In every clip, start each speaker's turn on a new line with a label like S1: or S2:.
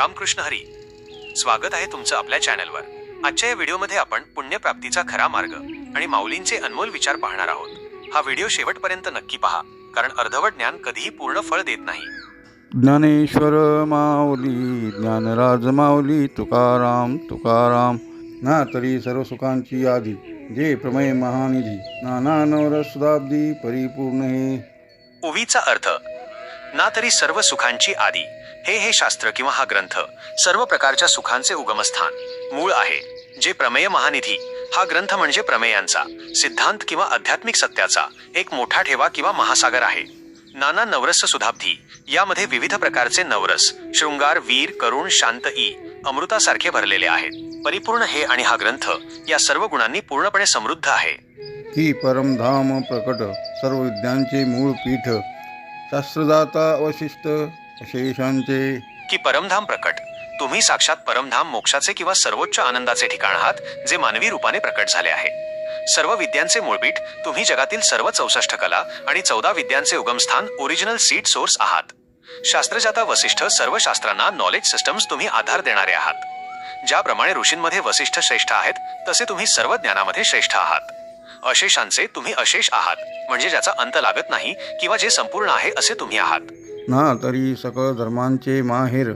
S1: रामकृष्ण हरी. स्वागत आहे तुमचं आपल्या चॅनलवर. आजच्या या व्हिडिओमध्ये आपण पुण्यप्राप्तीचा खरा मार्ग आणि माऊलींचे अनमोल विचार पाहणार आहोत. हा व्हिडिओ शेवटपर्यंत नक्की पहा कारण अर्धवट ज्ञान कधीही पूर्ण फळ देत नाही.
S2: ज्ञानेश्वर माऊली ज्ञानराज माऊली तुकाराम तुकाराम. ना तरी सर्व सुखांची आधी जे प्रमेय महानिधी. नाना नवरसुदाब्दी परिपूर्ण हे.
S1: ओवीचा अर्थ ना तरी सर्व सुखांची आदी. हे हे शास्त्र किंवा हा ग्रंथ सर्व प्रकारच्या सुखांचे उगमस्थान मूळ आहे जे प्रमेय महानिधी. हा ग्रंथ म्हणजे प्रमेयांचा सिद्धांत किंवा आध्यात्मिक सत्याचा एक मोठा ठेवा किंवा महासागर आहे. नाना नवरस सुधाब्धी यामध्ये विविध प्रकारचे नवरस शृंगार वीर करुण शांत ई अमृतासारखे भरलेले आहेत. परिपूर्ण हे आणि हा ग्रंथ या सर्व गुणांनी पूर्णपणे समृद्ध आहे.
S2: ही परमधाम प्रकट सर्व विद्यांचे मूळ पीठ शास्त्रदाता अवशिष्ट शेषांचे.
S1: की परमधाम प्रकट. तुम्ही साक्षात परमधाम मोक्षाचे किंवा सर्वोच्च आनंदाचे ठिकाण आहात जे मानवी रूपाने प्रकट झाले आहे. सर्व विद्यांचे मूळपीठ तुम्ही जगातील सर्व चौसष्ट कला आणि चौदा विद्यांचे उगमस्थान ओरिजिनल सीट सोर्स आहात. शास्त्रजाता वसिष्ठ सर्व शास्त्रांना नॉलेज सिस्टम्स तुम्ही आधार देणारे आहात. ज्याप्रमाणे ऋषींमध्ये वसिष्ठ श्रेष्ठ आहेत तसे तुम्ही सर्व ज्ञानामध्ये श्रेष्ठ आहात. अशेषांचे तुम्ही अशेष आहात. म्हणजे ज्याचा अंत लागत नाही किंवा जे संपूर्ण आहे असे तुम्ही आहात.
S2: ना तरी सकळ धर्मांचे माहेर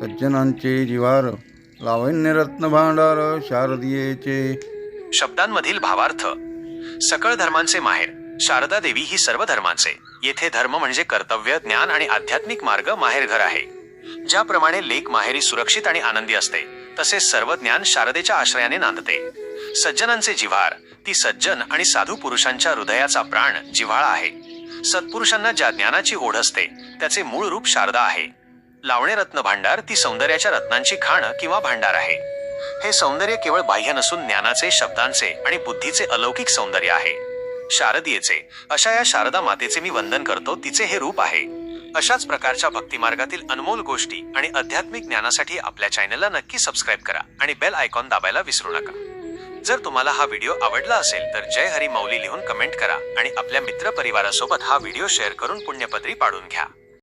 S2: सज्जनांचे जिवार लावण्यरत्न भांडार शारदीयेचे
S1: शब्दांमधील भावार्थ. सकळ धर्मांचे माहेर शारदा देवी ही सर्व धर्मांचे. येथे धर्म म्हणजे कर्तव्य ज्ञान आणि आध्यात्मिक मार्ग माहेरघर आहे. ज्याप्रमाणे लेक माहेरी सुरक्षित आणि आनंदी असते तसे सर्व ज्ञान शारदेच्या आश्रयाने नांदते. सज्जनांचे जिव्हार. ती सज्जन आणि साधू पुरुषांच्या हृदयाचा प्राण जिव्हाळा आहे. सत्पुरुषांना ज्या ज्ञानाची ओढ असते त्याचे मूळ रूप शारदा आहे. लावणे रत्न भांडार ती सौंदर्याच्या रत्नांची खाण किंवा भांडार आहे. हे सौंदर्य केवळ बाह्य नसून ज्ञानाचे शब्दांचे आणि बुद्धीचे अलौकिक सौंदर्य आहे. शारदीयेचे अशा या शारदा मातेचे मी वंदन करतो तिचे हे रूप आहे. अशाच प्रकारच्या भक्तिमार्गातील अनमोल गोष्टी आणि आध्यात्मिक ज्ञानासाठी आपल्या चॅनलला नक्की सबस्क्राईब करा आणि बेल आयकॉन दाबायला विसरू नका. जर तुम्हाला हा व्हिडिओ आवडला असेल तर जय हरी माऊली लिहून कमेंट करा आणि आपल्या मित्र परिवारासोबत हा व्हिडिओ शेअर करून पुण्यपत्री पाडून घ्या.